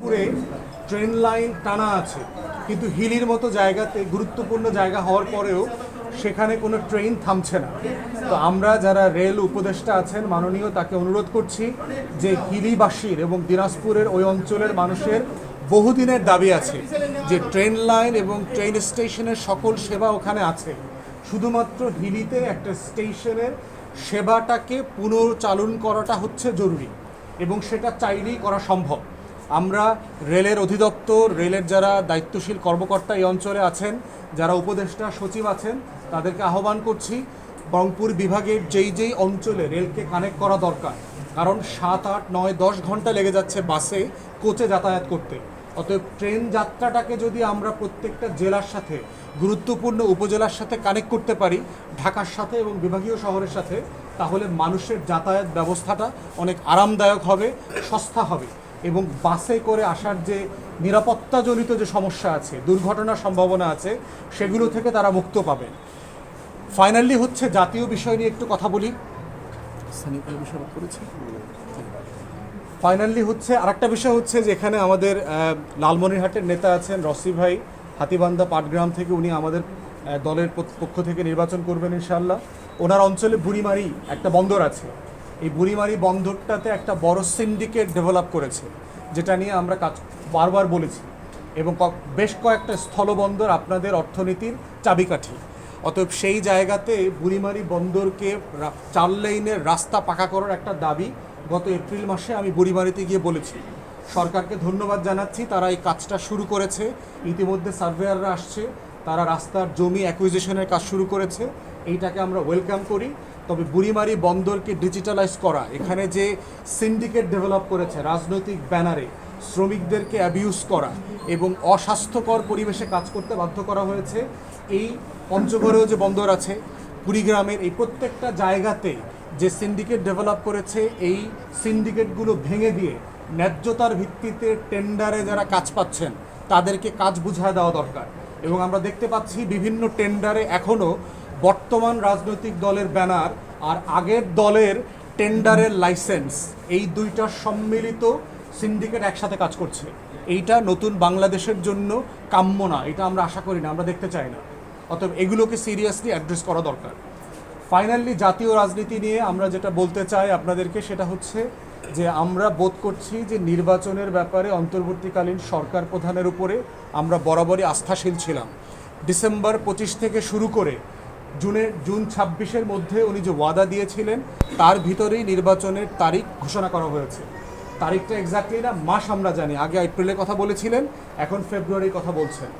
পুরে train line টানা আছে। কিন্তু হিলির মতো জায়গাতে, গুরুত্বপূর্ণ জায়গা হওয়ার পরেও সেখানে কোনো ট্রেন থামছে না। তো আমরা যারা রেল উপদেষ্টা আছেন, মাননীয় তাকে অনুরোধ করছি যে হিলিবাসীর এবং দিনাজপুরের ওই অঞ্চলের মানুষের বহুদিনের দাবি আছে যে ট্রেন লাইন এবং ট্রেন স্টেশনের সকল সেবা ওখানে আছে। শুধুমাত্র হিলিতে একটা স্টেশনের সেবাটাকে পুনর্চালন করাটা হচ্ছে জরুরি এবং সেটা চাইলেই করা সম্ভব। আমরা রেলের অধিদপ্তর, রেলের যারা দায়িত্বশীল কর্মকর্তা এই অঞ্চলে আছেন, যারা উপদেষ্টা, সচিব আছেন, তাদেরকে আহ্বান করছি রংপুর বিভাগের যেই যেই অঞ্চলে রেলকে কানেক্ট করা দরকার, কারণ সাত, আট, নয়, দশ ঘণ্টা লেগে যাচ্ছে বাসে কোচে যাতায়াত করতে। অতএব ট্রেন যাত্রাটাকে যদি আমরা প্রত্যেকটা জেলার সাথে, গুরুত্বপূর্ণ উপজেলার সাথে কানেক্ট করতে পারি, ঢাকার সাথে এবং বিভাগীয় শহরের সাথে, তাহলে মানুষের যাতায়াত ব্যবস্থাটা অনেক আরামদায়ক হবে, সস্তা হবে। এবং বাসে করে আসার যে নিরাপত্তাজনিত যে সমস্যা আছে দুর্ঘটনার সম্ভাবনা আছে সেগুলো থেকে তারা মুক্ত পাবেন ফাইনালি হচ্ছে জাতীয় বিষয় নিয়ে একটু কথা বলি। ফাইনালি হচ্ছে আরেকটা বিষয় হচ্ছে যে এখানে আমাদের লালমনিরহাটের নেতা আছেন রসি ভাই হাতিবান্ধা পাটগ্রাম থেকে উনি আমাদের দলের পক্ষ থেকে নির্বাচন করবেন ইনশাল্লাহ ওনার অঞ্চলে বুড়িমারি একটা বন্দর আছে। এই বুড়িমারি বন্দরটাতে একটা বড় সিন্ডিকেট ডেভেলপ করেছে, যেটা নিয়ে আমরা কাজ বারবার বলেছি। এবং বেশ কয়েকটা স্থলবন্দর আপনাদের অর্থনীতির চাবিকাঠি। অতএব সেই জায়গাতে বুড়িমারি বন্দরকে চার লাইনের রাস্তা পাকা করার একটা দাবি গত এপ্রিল মাসে আমি বুড়িমারিতে গিয়ে বলেছি। সরকারকে ধন্যবাদ জানাচ্ছি, তারা এই কাজটা শুরু করেছে। ইতিমধ্যে সার্ভেয়াররা আসছে, তারা রাস্তার জমি অ্যাকুইজিশনের কাজ শুরু করেছে। এইটাকে আমরা ওয়েলকাম করি। তবে বুড়িমারি বন্দরকে ডিজিটালাইজ করা, এখানে যে সিন্ডিকেট ডেভেলপ করেছে রাজনৈতিক ব্যানারে শ্রমিকদেরকে অ্যাবিউজ করা এবং অস্বাস্থ্যকর পরিবেশে কাজ করতে বাধ্য করা হয়েছে, এই পঞ্চগড়েও যে বন্দর আছে, কুড়িগ্রামের এই প্রত্যেকটা জায়গাতে যে সিন্ডিকেট ডেভেলপ করেছে, এই সিন্ডিকেটগুলো ভেঙে দিয়ে ন্যায্যতার ভিত্তিতে টেন্ডারে যারা কাজ পাচ্ছেন, তাদেরকে কাজ বুঝায় দেওয়া দরকার। এবং আমরা দেখতে পাচ্ছি বিভিন্ন টেন্ডারে এখনও বর্তমান রাজনৈতিক দলের ব্যানার আর আগের দলের টেন্ডারের লাইসেন্স। এই দুইটা সম্মিলিত সিন্ডিকেট একসাথে কাজ করছে। এইটা নতুন বাংলাদেশের জন্য কাম্য না, এটা আমরা আশা করি না, আমরা দেখতে চাই না। অতএব এগুলোকে সিরিয়াসলি অ্যাড্রেস করা দরকার। ফাইনালি জাতীয় রাজনীতি নিয়ে আমরা যেটা বলতে চাই আপনাদেরকে সেটা হচ্ছে যে আমরা বোধ করছি যে নির্বাচনের ব্যাপারে অন্তর্বর্তীকালীন সরকার প্রধানের উপরে আমরা বরাবরই আস্থাশীল ছিলাম। ডিসেম্বর পঁচিশ থেকে শুরু করে জুনের জুন ছাব্বিশের মধ্যে উনি যে ওয়াদা দিয়েছিলেন, তার ভিতরেই নির্বাচনের তারিখ ঘোষণা করা হয়েছে। তারিখটা এক্স্যাক্টলি না, মাস আমরা জানি। আগে এপ্রিলের কথা বলেছিলেন, এখন ফেব্রুয়ারির কথা বলছেন।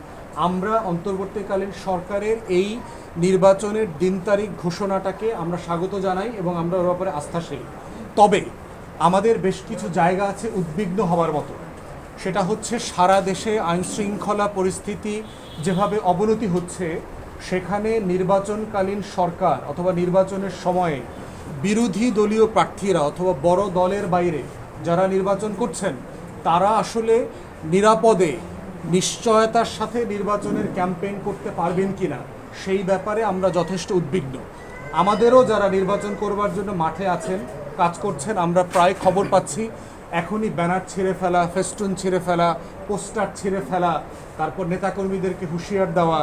আমরা অন্তর্বর্তীকালীন সরকারের এই নির্বাচনের দিন তারিখ ঘোষণাটাকে আমরা স্বাগত জানাই এবং আমরা ওর ব্যাপারে আস্থাশীল। তবে আমাদের বেশ কিছু জায়গা আছে উদ্বিগ্ন হওয়ার মতো। সেটা হচ্ছে সারা দেশে আইনশৃঙ্খলা পরিস্থিতি যেভাবে অবনতি হচ্ছে সেখানে নির্বাচনকালীন সরকার অথবা নির্বাচনের সময়ে বিরোধী দলীয় প্রার্থীরা অথবা বড় দলের বাইরে যারা নির্বাচন করছেন, তারা আসলে নিরাপদে, নিশ্চয়তার সাথে নির্বাচনের ক্যাম্পেইন করতে পারবেন কিনা, সেই ব্যাপারে আমরা যথেষ্ট উদ্বিগ্ন। আমাদেরও যারা নির্বাচন করবার জন্য মাঠে আছেন, কাজ করছেন, আমরা প্রায় খবর পাচ্ছি। এখনই ব্যানার ছিঁড়ে ফেলা, ফেস্টুন ছিঁড়ে ফেলা, পোস্টার ছিঁড়ে ফেলা, তারপর নেতাকর্মীদেরকে হুঁশিয়ার দেওয়া,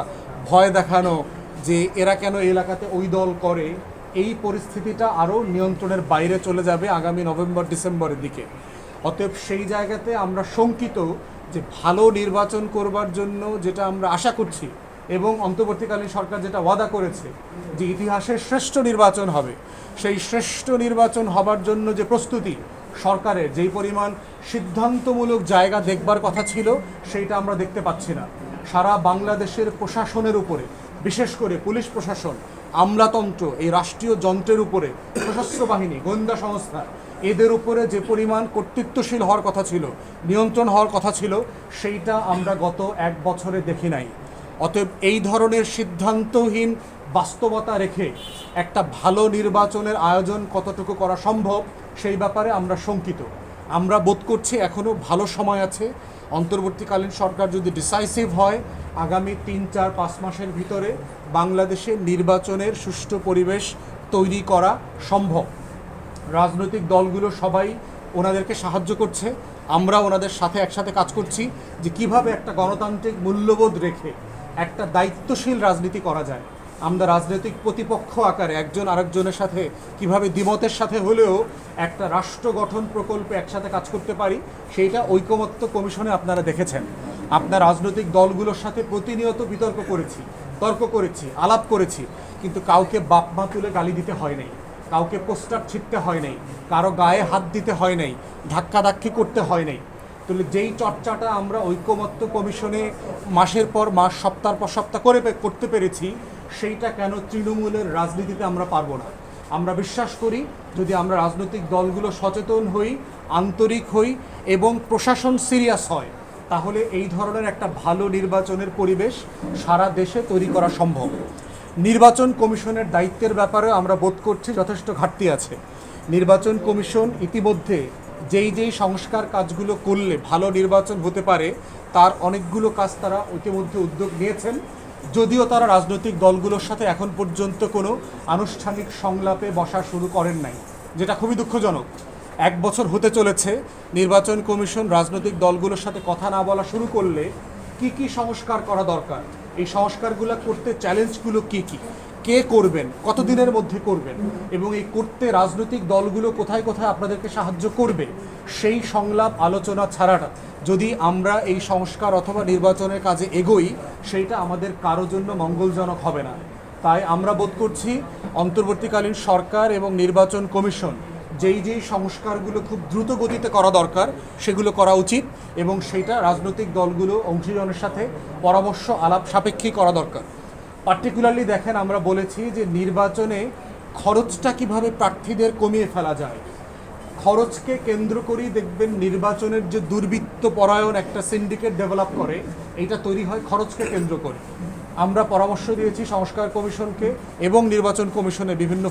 ভয় দেখানো যে এরা কেন এলাকাতে ওই দল করে, এই পরিস্থিতিটা আরও নিয়ন্ত্রণের বাইরে চলে যাবে আগামী নভেম্বর, ডিসেম্বরের দিকে। অতএব সেই জায়গাতে আমরা শঙ্কিত যে ভালো নির্বাচন করবার জন্য যেটা আমরা আশা করছি এবং অন্তর্বর্তীকালীন সরকার যেটা ওয়াদা করেছে যে ইতিহাসের শ্রেষ্ঠ নির্বাচন হবে। সেই শ্রেষ্ঠ নির্বাচন হবার জন্য যে প্রস্তুতি সরকারের যেই পরিমাণ সিদ্ধান্তমূলক জায়গা দেখবার কথা ছিল, সেইটা আমরা দেখতে পাচ্ছি না। সারা বাংলাদেশের প্রশাসনের উপরে, বিশেষ করে পুলিশ প্রশাসন, আমলাতন্ত্র, এই রাষ্ট্রীয় যন্ত্রের উপরে, সশস্ত্র বাহিনী, গোয়েন্দা সংস্থা, এদের উপরে যে পরিমাণ কর্তৃত্বশীল হওয়ার কথা ছিল, নিয়ন্ত্রণ হওয়ার কথা ছিল, সেইটা আমরা গত এক বছরে দেখি নাই। অতএব এই ধরনের সিদ্ধান্তহীন বাস্তবতা রেখে একটা ভালো নির্বাচনের আয়োজন কতটুকু করা সম্ভব সেই ব্যাপারে আমরা শঙ্কিত। আমরা বোধ করছি এখনও ভালো সময় আছে। অন্তর্বর্তীকালীন সরকার যদি ডিসাইসিভ হয়, আগামী তিন, চার, পাঁচ মাসের ভিতরে বাংলাদেশে নির্বাচনের সুষ্ঠু পরিবেশ তৈরি করা সম্ভব। রাজনৈতিক দলগুলো সবাই ওনাদেরকে সাহায্য করছে। আমরা ওনাদের সাথে একসাথে কাজ করছি যে কীভাবে একটা গণতান্ত্রিক মূল্যবোধ রেখে একটা দায়িত্বশীল রাজনীতি করা যায়। আমরা রাজনৈতিক প্রতিপক্ষ আকারে একজন আরেকজনের সাথে কীভাবে দ্বিমতের সাথে হলেও একটা রাষ্ট্র গঠন প্রকল্পে একসাথে কাজ করতে পারি, সেইটা ঐকমত্য কমিশনে আপনারা দেখেছেন। আপনার রাজনৈতিক দলগুলোর সাথে প্রতিনিয়ত বিতর্ক করেছি, তর্ক করেছি, আলাপ করেছি, কিন্তু কাউকে বাপমা তুলে গালি দিতে হয় নাই, কাউকে পোস্টার ছিটতে হয় নাই, কারও গায়ে হাত দিতে হয় নাই ধাক্কাধাক্কি করতে হয় নাই। তাহলে যেই চর্চাটা আমরা ঐকমত্য কমিশনে মাসের পর মাস, সপ্তাহ পর সপ্তাহ করে করতে পেরেছি সেইটা কেন তৃণমূলের রাজনীতিতে আমরা পারব না? আমরা বিশ্বাস করি, যদি আমরা রাজনৈতিক দলগুলো সচেতন হই, আন্তরিক হই এবং প্রশাসন সিরিয়াস হয়, তাহলে এই ধরনের একটা ভালো নির্বাচনের পরিবেশ সারা দেশে তৈরি করা সম্ভব। নির্বাচন কমিশনের দায়িত্বের ব্যাপারে আমরা বোধ করছি যথেষ্ট ঘাটতি আছে। নির্বাচন কমিশন ইতিমধ্যে যেই যেই সংস্কার কাজগুলো করলে ভালো নির্বাচন হতে পারে, তার অনেকগুলো কাজ তারা ইতিমধ্যে উদ্যোগ নিয়েছেন। যদিও তারা রাজনৈতিক দলগুলোর সাথে এখন পর্যন্ত কোনো আনুষ্ঠানিক সংলাপে বসা শুরু করেন নাই, যেটা খুবই দুঃখজনক। এক বছর হতে চলেছে, নির্বাচন কমিশন রাজনৈতিক দলগুলোর সাথে কথা না বলা শুরু করলে কি কি সংস্কার করা দরকার? এই সংস্কারগুলো করতে চ্যালেঞ্জগুলো কি কি? কে করবেন, কতদিনের মধ্যে করবেন, এবং এই করতে রাজনৈতিক দলগুলো কোথায় কোথায় আপনাদেরকে সাহায্য করবে, সেই সংলাপ আলোচনা ছাড়াটা, যদি আমরা এই সংস্কার অথবা নির্বাচনের কাজে এগোই, সেইটা আমাদের কারও জন্য মঙ্গলজনক হবে না। তাই আমরা বোধ করছি, অন্তর্বর্তীকালীন সরকার এবং নির্বাচন কমিশন, যেই যেই সংস্কারগুলো খুব দ্রুত গতিতে করা দরকার, সেগুলো করা উচিত, এবং সেটা রাজনৈতিক দলগুলো অংশীজনের সাথে পরামর্শ আলাপ সাপেক্ষেই করা দরকার। পার্টিকুলারলি দেখেন, আমরা বলেছি যে নির্বাচনে খরচটা কীভাবে প্রার্থীদের কমিয়ে ফেলা যায়। খরচকে কেন্দ্র করেই দেখবেন নির্বাচনের যে দুর্বৃত্ত পরায়ণ একটা সিন্ডিকেট ডেভেলপ করে এটা তৈরি হয় খরচকে কেন্দ্র করে। আমরা পরামর্শ দিয়েছি সংস্কার কমিশনকে এবং নির্বাচন কমিশনের বিভিন্ন